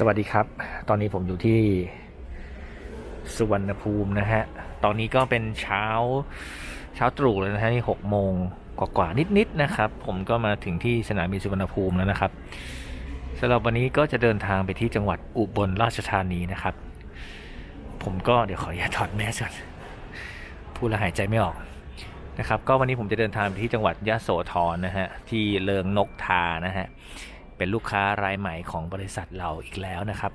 สวัสดีครับ ตอนนี้ผมอยู่ที่สุวรรณภูมินะฮะ ตอนนี้ก็เป็นเช้าเช้าตรู่เลยนะฮะนี่หกโมงกว่าๆนิดๆนะครับ ผมก็มาถึงที่สนามบินสุวรรณภูมิแล้วนะครับสำหรับวันนี้ก็จะเดินทางไปที่จังหวัดอุบลราชธานีนะครับ ผมก็เดี๋ยวขออนุญาตถอดแมสก่อนพูดแล้วหายใจไม่ออกนะครับ ก็วันนี้ผมจะเดินทางไปที่จังหวัดยะโสธรนะฮะที่เลิงนกทานะฮะ เป็นลูกค้ารายใหม่ของบริษัทเราอีกแล้วนะครับ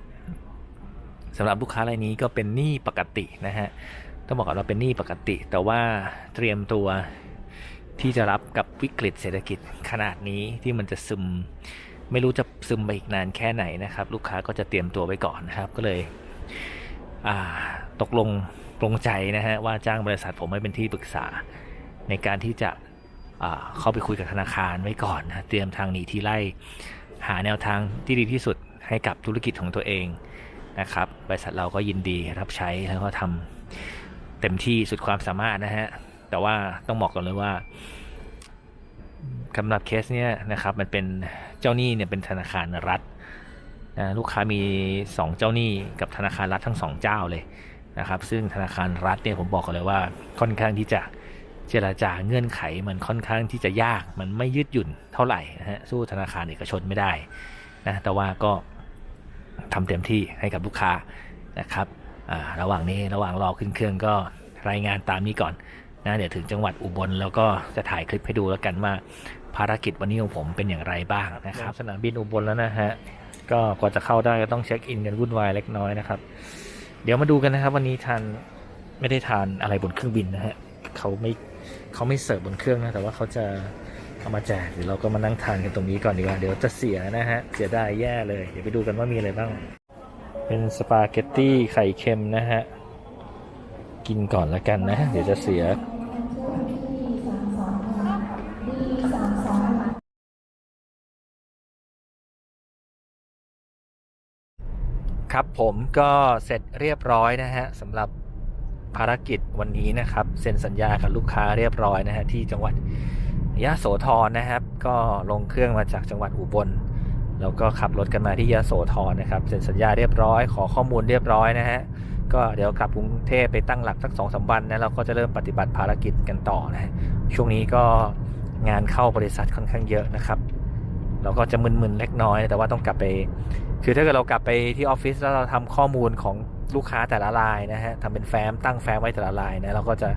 สำหรับลูกค้ารายนี้ก็เป็นหนี้ปกตินะฮะต้องบอกก่อนว่าเป็นหนี้ปกติ แต่ว่าเตรียมตัวที่จะรับกับวิกฤตเศรษฐกิจขนาดนี้ที่มันจะซึมไม่รู้จะซึมไปอีกนานแค่ไหนนะครับ ลูกค้าก็จะเตรียมตัวไว้ก่อนนะครับ ก็เลยตกลงปรงใจนะฮะว่าจ้างบริษัทผมให้เป็นที่ปรึกษาในการที่จะเข้าไปคุยกับธนาคารไว้ก่อนนะเตรียมทางหนีที่ไล่าแนวทางที่ดีที่สุดให้กับธุรกิจของตัวเองนะครับ บริษัทเราก็ยินดีรับใช้แล้วก็ทำเต็มที่สุดความสามารถนะฮะ แต่ว่าต้องบอกก่อนเลยว่าสำหรับเคสเนี้ยนะครับมันเป็นเจ้าหนี้เนี่ยเป็นธนาคารรัฐนะลูกค้ามี 2 เจ้าหนี้กับธนาคารรัฐทั้ง 2 เจ้าเลยนะครับ ซึ่งธนาคารรัฐเนี่ยผมบอกกันเลยว่าค่อนข้างที่จะ เจราจาเงื่อนไขมันค่อนข้างที่จะยากมันไม่ยืดหยุ่นเท่าไหร่นะฮะสู้ธนาคารเอกชนไม่ได้นะแต่ว่าก็ทำเต็มที่ให้กับลูกค้านะครับอ่าระหว่างนี้ระหว่างรอขึ้นเครื่องก็รายงานตามนี้ก่อนนะเดี๋ยวถึงจังหวัดอุบลแล้วก็จะถ่ายคลิปให้ดูแล้วกันว่าภารกิจวันนี้ของผมเป็นอย่างไรบ้างนะครับสนามบินอุบลแล้วนะฮะก็กว่าจะเข้าได้ก็ต้องเช็คอินกันวุ่นวายเล็กน้อยนะครับ เดี๋ยวมาดูกันนะครับ วันนี้ทานไม่ได้ทานอะไรบนเครื่องบินนะฮะเขาไม่ เขาไม่เสิร์ฟบนเครื่องนะแต่ว่าเขาจะเอามาแจกเดี๋ยวเราก็มานั่งทานกันตรงนี้ก่อนดีกว่าเดี๋ยวจะเสียนะฮะเสียดายแย่เลย เดี๋ยวไปดูกันว่ามีอะไรบ้าง เป็นสปาเกตตี้ไข่เค็มนะฮะกินก่อนละกันนะ เดี๋ยวจะเสียครับผมก็เสร็จเรียบร้อยนะฮะสำหรับ ภารกิจวันนี้นะครับ เซ็นสัญญากับลูกค้าเรียบร้อยนะฮะที่จังหวัดยะโสธรนะครับ ก็ลงเครื่องมาจากจังหวัดอุบลแล้วก็ขับรถกันมาที่ยะโสธรนะครับเซ็นสัญญาเรียบร้อย ขอข้อมูลเรียบร้อยนะฮะก็เดี๋ยวกลับกรุงเทพไปตั้งหลักสักสองสาวันนะเราก็จะเริ่มปฏิบัติภารกิจกันต่อนะฮะช่วงนี้ก็งานเข้าบริษัทค่อนข้างเยอะนะครับเราก็จะมึนๆเล็กน้อย แต่ว่าต้องกลับไป คือถ้าเกิดเรากลับไปที่ออฟฟิศแล้วเราทำข้อมูลของ ลูกค้าแต่ละรายนะฮะทำเป็นแฟ้มตั้งแฟ้มไว้แต่ละรายนะเราก็จะ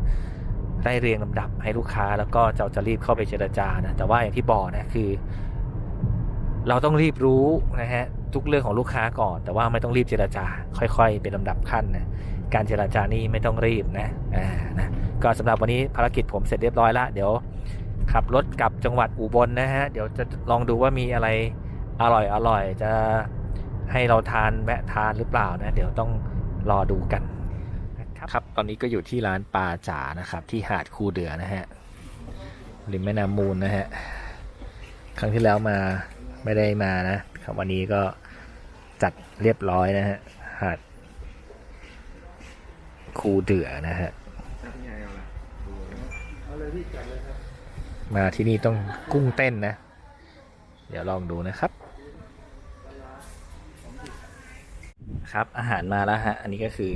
ได้เรียงลำดับให้ลูกค้าแล้วก็จะจะรีบเข้าไปเจรจานะแต่ว่าอย่างที่บอกนะคือ เราต้องรีบรู้นะฮะทุกเรื่องของลูกค้าก่อน แต่ว่าไม่ต้องรีบเจรจา ค่อย ๆ เป็นลำดับขั้นนะการเจรจานี่ไม่ต้องรีบนะอ่านะก็สำหรับวันนี้ภารกิจผมเสร็จเรียบร้อยละเดี๋ยวขับรถกลับจังหวัดอุบลนะฮะเดี๋ยวจะลองดูว่ามีอะไรอร่อยอร่อยจะให้เราทานแวะทานหรือเปล่านะ เดี๋ยวต้อง รอดูกันนะครับครับ ตอนนี้ก็อยู่ที่ร้านปลาจ๋านะครับ ที่หาดคูเดือนะฮะริมแม่น้ำมูลนะฮะ ครั้งที่แล้วมาไม่ได้มานะครับวันนี้ก็จัดเรียบร้อยนะฮะหาดคูเดือนะฮะมาที่นี่ต้องกุ้งเต้นนะ เดี๋ยวลองดูนะครับ ครับ อาหารมาแล้วฮะ อันนี้ก็คือ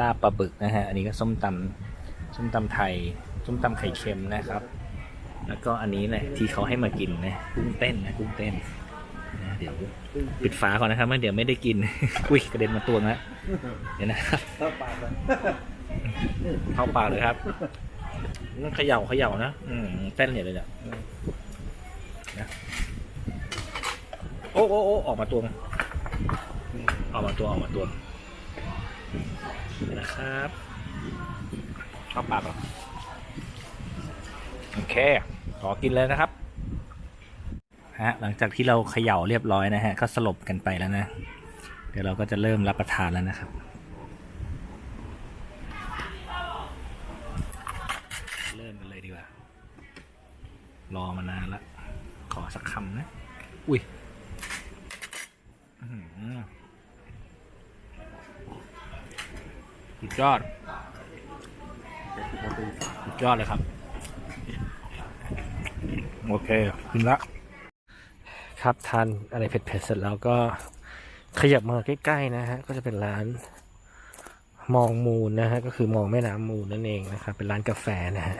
ลาบปลาบึกนะฮะ อันนี้ก็ส้มตำส้มตำไทย ส้มตำไข่เค็มนะครับ แล้วก็อันนี้แหละที่เขาให้มากินนะกุ้งเต้นนะกุ้งเต้นนะเดี๋ยวปิดฝาก่อนนะครับไม่เดี๋ยวไม่ได้กิน อุ้ยกระเด็นมาตัวแล้วเดี๋ยวนะครับเข้าปากเลยเข้าปากเลยครับต้องเขย่าเขย่านะอืมเต้นใหญ่เลยเนี่ยนะโอ้โอ้โอ้ออกมาตัวมั้ย ออกมาตัวออกมาตัวนี่นะครับเข้าปากเหรอโอเค ขอกินเลยนะครับฮะหลังจากที่เราเขย่าเรียบร้อยนะฮะ ก็สลบกันไปแล้วนะ เดี๋ยวเราก็จะเริ่มรับประทานแล้วนะครับ เริ่มกันเลยดีกว่า รอมานานละ ขอสักคำนะ อุ้ยอื้อหือ สุดยอดสุดยอดเลยครับ โอเคกินละ ครับทานอะไรเผ็ดๆเสร็จแล้วก็ขยับมาใกล้ๆนะฮะ ก็จะเป็นร้านมองมูลนะฮะ ก็คือมองแม่น้ำมูลนั่นเองนะครับ เป็นร้านกาแฟนะฮะ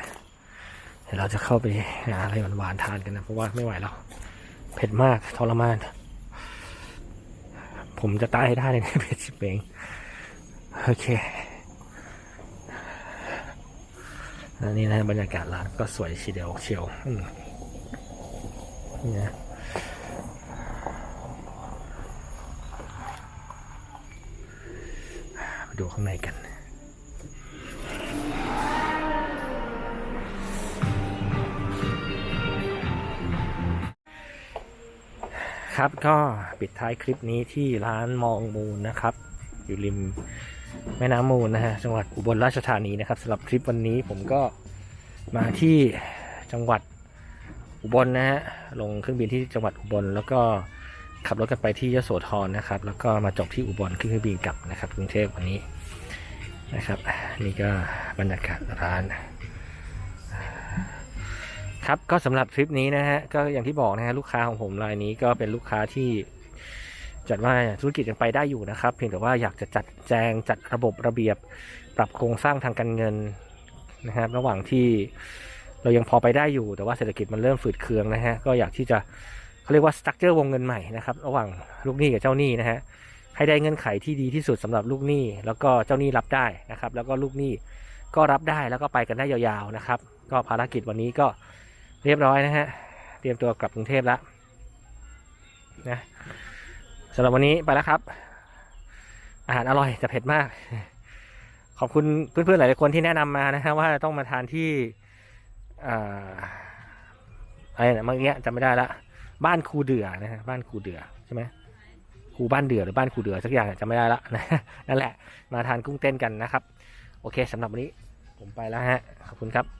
เดี๋ยวเราจะเข้าไปหาอะไรหวานๆทานกันนะ เพราะว่าไม่ไหวแล้ว เผ็ดมากทรมาน ผมจะตายให้ได้เลยนะเผ็ดสิบเองโอเค อันนี้นะบรรยากาศร้านก็สวยชีเดียวเชียวนี่นะมาดูข้างในกันครับก็ปิดท้ายคลิปนี้ที่ร้านมองมูลนะครับ อยู่ริม แม่น้ำมูลนะฮะจังหวัดอุบลราชธานีนะครับสำหรับคลิปวันนี้ผมก็มาที่จังหวัดอุบลนะฮะลงเครื่องบินที่จังหวัดอุบล แล้วก็ขับรถกันไปที่ยโสธรนะครับ แล้วก็มาจบที่อุบลขึ้นเครื่องบินกลับนะครับกรุงเทพวันนี้นะครับนี่ก็บรรยากาศร้านครับก็สำหรับทริปนี้นะฮะก็อย่างที่บอกนะฮะลูกค้าของผมรายนี้ก็เป็นลูกค้าที่ จัดว่าธุรกิจยังไปได้อยู่นะครับ เพียงแต่ว่าอยากจะจัดแจงจัดระบบระเบียบ ปรับโครงสร้างทางการเงินนะครับ ระหว่างที่เรายังพอไปได้อยู่ แต่ว่าเศรษฐกิจมันเริ่มฝืดเคืองนะฮะก็อยากที่จะเขาเรียกว่าสตั๊กเจอร์วงเงินใหม่นะครับระหว่างลูกหนี้กับเจ้าหนี้นะฮะให้ได้เงื่อนไขที่ดีที่สุดสำหรับลูกหนี้ แล้วก็เจ้าหนี้รับได้นะครับ แล้วก็ลูกหนี้ก็รับได้แล้วก็ไปกันได้ยาวๆนะครับ ก็ภารกิจวันนี้ก็เรียบร้อยนะฮะเตรียมตัวกลับกรุงเทพแล้วนะำหรับวันนี้ไปแล้วครับ อาหารอร่อยแต่เผ็ดมาก ขอบคุณเพื่อนๆหลายๆคนที่แนะนำมานะฮะว่าต้องมาทานที่ออะไรนะเมื่อกี้จำไม่ได้ละบ้านครูเดือนะฮะบ้านครูเดือใช่ไหมครูบ้านเดือหรือบ้านครูเดือสักอย่างจำไม่ได้ละนะนั่นแหละมาทานกุ้งเต้นกันนะครับ โอเคสำหรับวันนี้ผมไปแล้วฮะขอบคุณครับ